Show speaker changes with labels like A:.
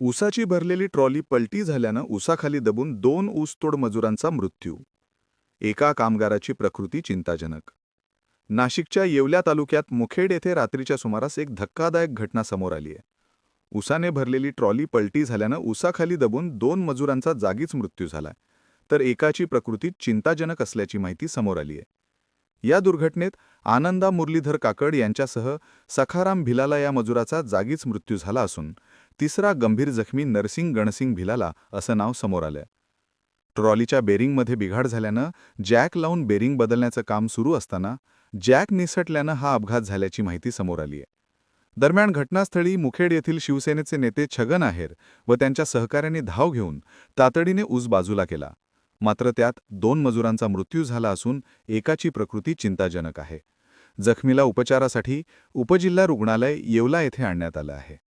A: ऊसाची भरलेली ट्रॉली पलटी झाल्यानं ऊसाखाली दबून दोन ऊसतोड मजुरांचा मृत्यू. एका कामगाराची प्रकृती चिंताजनक. नाशिकच्या येवल्या तालुक्यात मुखेड येथे रात्रीच्या सुमारास एक धक्कादायक घटना समोर आली आहे उसाने भरलेली ट्रॉली पलटी झाल्यानं उसाखाली दबून दोन मजुरांचा जागीच मृत्यू झालाय तर एकाची प्रकृती चिंताजनक असल्याची माहिती समोर आली आहे या दुर्घटनेत आनंदा मुरलीधर काकड यांच्यासह सखाराम भिलाला या मजुराचा जागीच मृत्यू झाला असून तिसरा गंभीर जखमी नरसिंग गणसिंग भिलाला असं नाव समोर आलं ट्रॉलीच्या बेरिंगमध्ये बिघाड झाल्यानं जॅक लावून बेरिंग बदलण्याचं काम सुरू असताना जॅक निसटल्यानं हा अपघात झाल्याची माहिती समोर आली आहे दरम्यान घटनास्थळी मुखेड येथील शिवसेनेचे नेते छगन आहेर व त्यांच्या सहकाऱ्यांनी धाव घेऊन तातडीने ऊस बाजूला केला. मात्र त्यात दोन मजुरांचा मृत्यू झाला असून एकाची प्रकृती चिंताजनक आहे. जखमीला उपचारासाठी उपजिल्हा रुग्णालय येवला येथे आणण्यात आलं आहे.